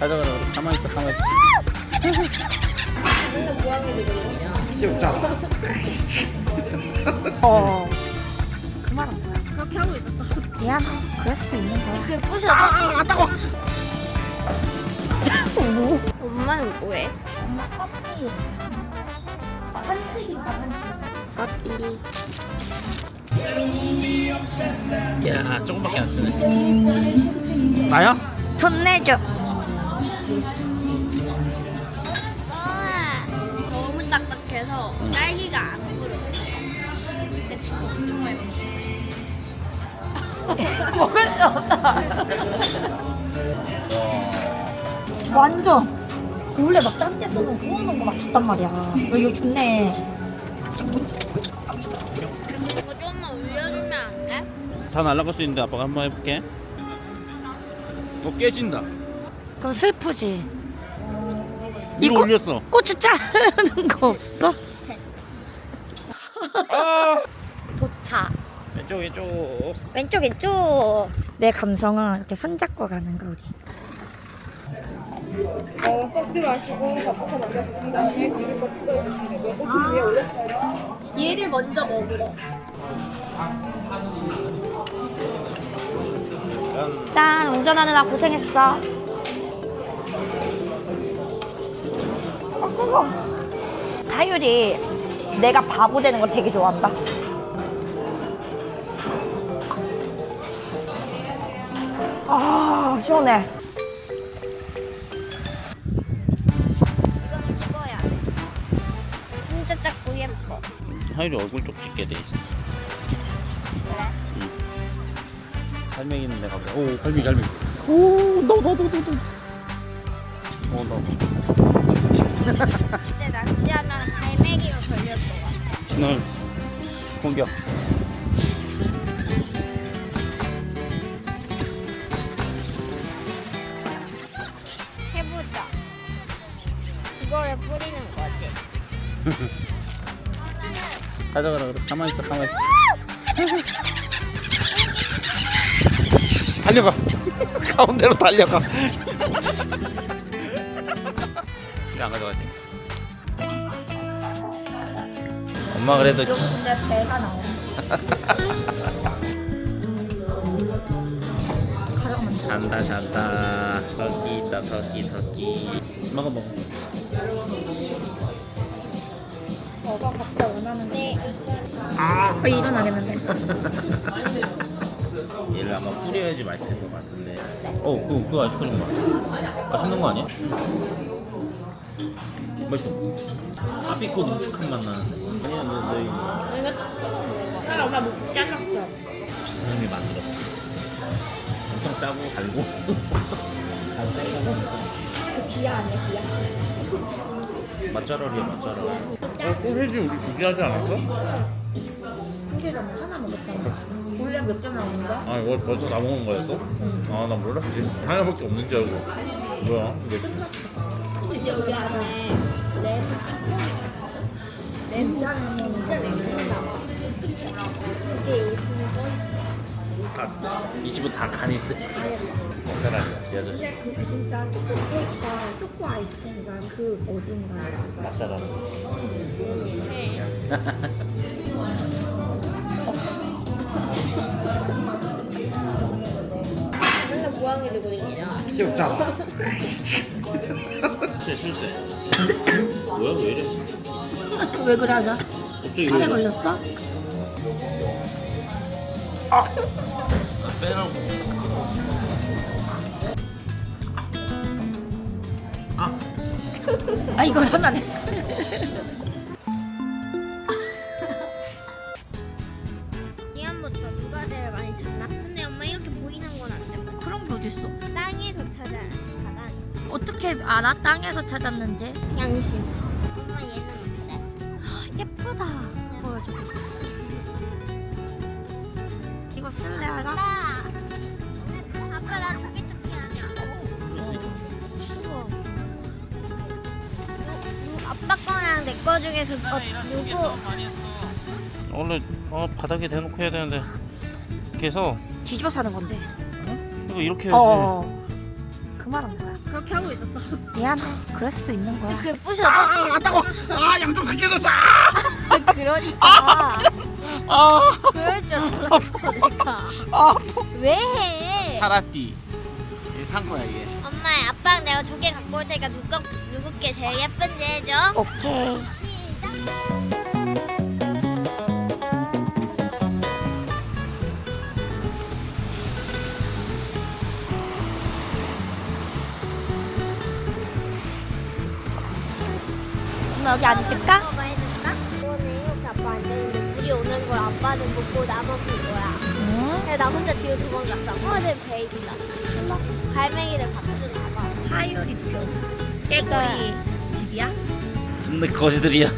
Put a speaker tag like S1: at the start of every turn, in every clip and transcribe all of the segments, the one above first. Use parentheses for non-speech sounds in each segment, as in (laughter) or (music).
S1: 가자 가자 가만히 있어 가만히 있어
S2: 어. 그 말은 뭐야?
S3: 그렇게 하고 있었어.
S2: 미안해. 그럴 수도 있는 거야.
S3: 그게 부셔. 아, 따고. (laughs) 엄마는 뭐해?
S2: 엄마 커피. 산책인가 산책. 커피.
S1: 야 조금밖에 안 쓰네 나야?
S2: 손 내줘.
S3: 아, 너무 딱딱해서 딸기가 안 물어. 매콤 엄청 많이 먹어.
S2: 먹을 수 없다. 완전. 원래 막딴 데서는 구워놓은 거막 줬단 말이야. 어, 이거 좋네.
S3: 이거 좀만 올려주면 안 돼?
S1: 다 날아갈 수 있는데 아빠가 한번 해볼게 어 깨진다
S2: 그럼 슬프지.
S1: 위로
S2: 이거-
S1: 올렸어
S2: 고추 자르는 거 없어? 도착.
S1: 왼쪽 왼쪽
S2: 왼쪽 왼쪽. 내 감성은 이렇게 손잡고 가는 거 우리.
S4: 어, 썩지 마시고 밥부터 먼저 드신 다음에 그리고 거 추가해 주시면 되고요. 고추 위에 올렸어요.
S3: 얘를 먼저 먹으래.
S2: 짠 운전하느라 고생했어. 하율이 내가 바보 되는 거 되게 좋아한다. 아 시원해.
S3: 이건 찍어야 돼. 진짜 작고 예뻐.
S1: 하율이 얼굴 쪽 찍게 돼 있어 응. 갈매기 있는데 가보자 오 갈매기 갈매기 오 너너너너너 어 너
S3: 이때 낚시하면 갈매기가 걸릴 것 같아.
S1: 신호 공격
S3: 해보자. 이거를 뿌리는 거지. (laughs)
S1: 가자 가자 그래 가만히 있어 가만히 있어 (laughs) 달려가 (laughs) 가운데로 달려가 왜 안 가져가지 엄마 그래도
S2: 근데 배가 나와. 가져가면
S1: 잔다 잔다 터키 있다 터키 터키 먹어 먹어
S2: 오빠 각자 원하는데. 아, 일어나겠는데. (laughs)
S1: 얘를 아마 뿌려야지 맛있을 것 같은데 어 그거 그거 아이스크림 맛 맛있는 거 아니야? 맛있어 아피코 묵직한 맛 나는데 아니야 너, 너 이거
S3: 아, 엄마 목 잘랐어.
S1: 사장님이 만들었어 엄청 짜고 달고 잘 짜고
S2: 그 비야 아니야, 비야?
S1: 맛잘알이야 맛잘알 어? 소세지 우리 두개 하지 않았어?
S2: 한개랑 하나 먹었잖아. 원래 몇 개 나오는데?
S1: 아 이거 벌써 다 먹은 거였어? 아 나 몰랐지 하나밖에 없는 줄 알고 뭐야 이게
S3: 여기 안에 내
S2: 진짜 진짜 냉장고
S3: 이게 요즘
S1: 다, 이 집은 다 간이 있어. 맛잘알이야 이 아저씨.
S2: 근데 그 진짜 초코 케이크가 초코 아이스크림가 그 어딘가.
S1: 맛잘알
S3: 맨날 고양이 들고 다니냐?
S1: 귀엽잖아 (laughs) 실세 실세 뭐야 왜 이래
S2: 왜 그래 하냐?
S1: 갑자기
S2: 살에
S1: 왜?
S2: 걸렸어?
S1: 빼라고 아
S2: 아 이걸 하면 안 돼.
S3: 이한부터 누가 제일 많이 찾나? 근데 엄마 이렇게 보이는 건 안 돼.
S2: 그런 게 어딨어? 어떻게 알아? 땅에서 찾았는지?
S3: 양심. 엄마 얘는 어때?
S2: 예쁘다. 보여줘. 이거 쓸래 알아?
S3: 아빠. 아빠 나 두개 찾기 아니야.
S2: 추워.
S3: 누- 아빠 거랑 내 거 중에서 어, 누구?
S1: 원래 어, 바닥에 대놓고 해야 되는데 이렇게 해서
S2: 뒤집어 사는 건데.
S1: 이거 이렇게 해야지
S2: 어. 그 말은 뭐야? 그렇게 하고 있었어. (laughs) 미안해. 그럴 수도 있는 거야.
S3: 그 부셔져?
S1: 아 따고 아 양쪽 다 깨졌어
S3: 그러니까 (laughs)
S1: 아
S3: 그럴 줄 몰랐어 내가
S1: 아.
S3: 왜 해?
S1: 사라띠 산 거야 이게
S3: 엄마 아빠랑 내가 조개 갖고 올 테니까 누구, 누구 게 제일 예쁜지 해줘
S2: 오케이.
S3: 시작
S2: 엄마 여기 앉을까?
S3: 뭐 해줄까? 이거는 이렇게 아빠 안 되는데 물이 오는 걸 아빠는 먹고 나만 본 거야
S2: 응.
S3: 나 혼자 뒤로 도망갔어 어, 내 베이비다 갈매기를 갖다 봐
S2: 하율이표. 깨꼬리 집이야?
S1: 근데 거지들이야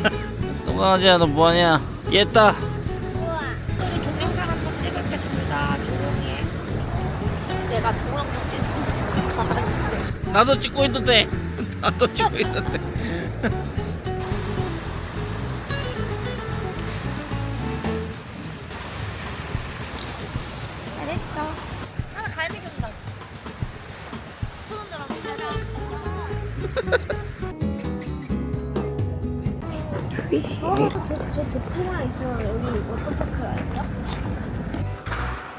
S1: (laughs) 동강아지야 너 뭐하냐 얘다
S3: 우와
S2: 우리 동영상 한번 찍을 때둘다 조용히 해. 내가 동영상 찍어.
S1: 나도 찍고 있는데 (laughs) 나도 찍고 있는데
S3: 잘했어
S2: 하나 갈비 준다. 손들어
S3: 어? 저, 저 도피랑 있으면 여기 워터파크 아니야?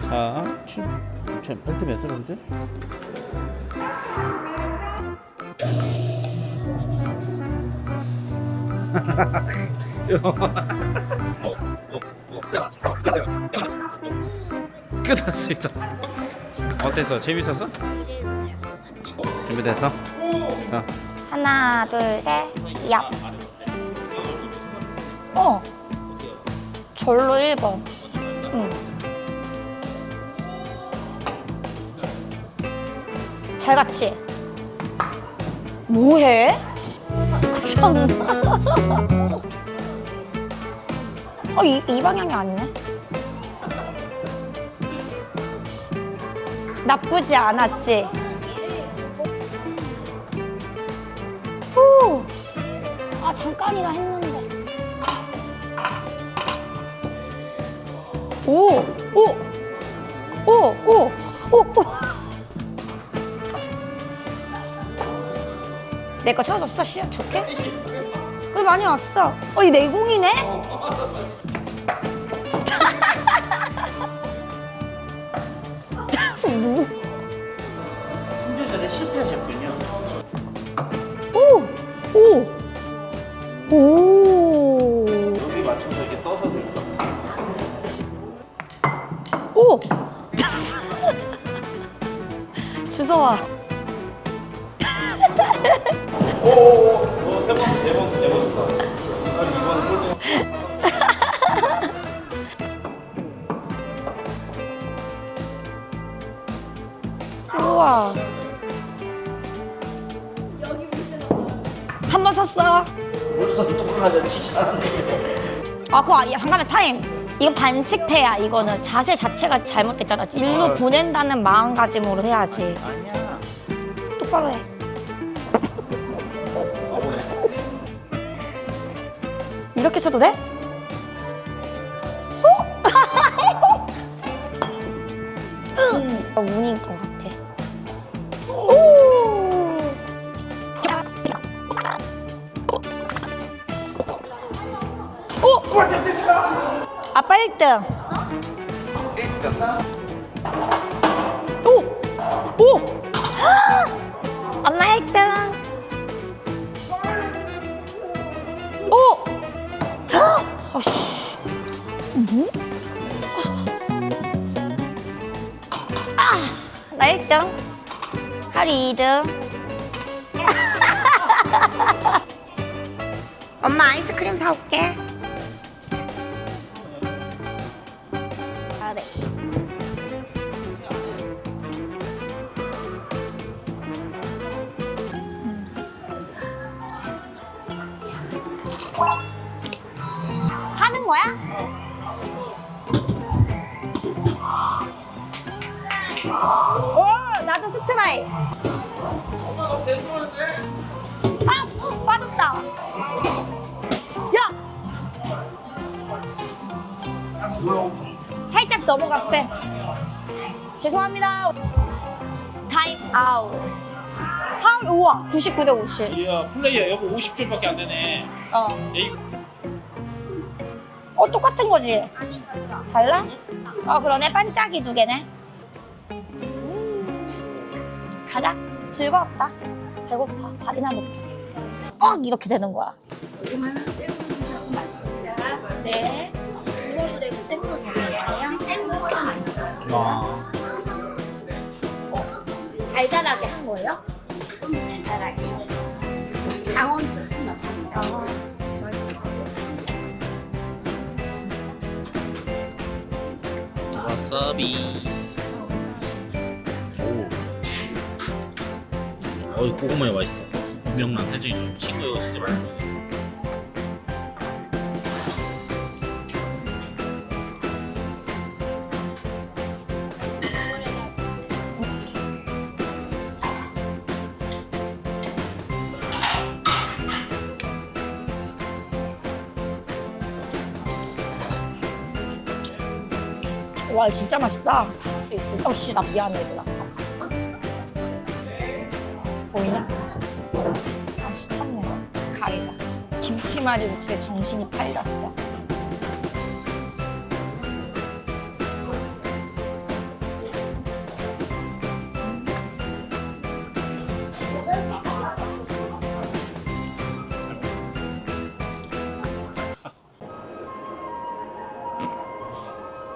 S1: 자, 춤. 춤, 벨트 몇 살인데? 끝났습니다. 어땠어? 재밌었어? 준비됐어? 자,
S2: 하나, 둘, 셋, 얍. 어. 절로 1번. 응. 잘 같이. 뭐해? 참나. 어, 이, 이 방향이 아니네. 나쁘지 않았지? 오! 아, 잠깐이나 했는데. 오! 오! 오! 오! 오! 오! 내 거 찾았어, 씨. 좋게? 왜 많이 왔어? 어, 이 내공이네? 우와. 한 번 샀어.
S1: 벌써 똑똑하자 치사한데.
S2: 아, 그거 아니야. 잠깐만, 타임. 이거 반칙패야, 이거는. 자세 자체가 잘못됐잖아. 일로
S1: 아.
S2: 보낸다는 마음가짐으로 해야지.
S1: 아니야.
S2: 똑바로 해. 이렇게 쳐도 돼? 어? 응. 어, 운인 것 같아. 오! 오! 아빠 1등. 오! 오! 아씨. 뭐? 아, 나 1등. 하리 2등. (laughs) 엄마 아이스크림 사올게. 아, 네. 하는 거야? 오, 나도 스트라이. 아, 빠졌다. 야! 살짝 넘어가 스팸. 죄송합니다. 타임 아웃. 하, 우와 99대 50.
S5: 이야 플레이어 여보 50점밖에 안 되네.
S2: 어.
S5: 에이.
S2: 어 똑같은 거지?
S3: 아니 달라.
S2: 달라? 어 그러네 반짝이 두 개네. 음. 가자. 즐거웠다. 배고파. 밥이나 먹자. 어 이렇게 되는 거야. 네. 구워도 되고 생도 되는?
S3: 생거가
S5: 아.
S2: 달달하게 한 거예요?
S3: 달달하게. 강원 조
S1: 와사비. 오. 어이 고구마에 맛있어. 명란 해지 친구 이거 진짜 맛있어.
S2: 와 진짜 맛있다. 어씨 나 미안해 얘들아. 보이냐? 아씨 탔네. 가리자. 김치말이 국수에 정신이 팔렸어.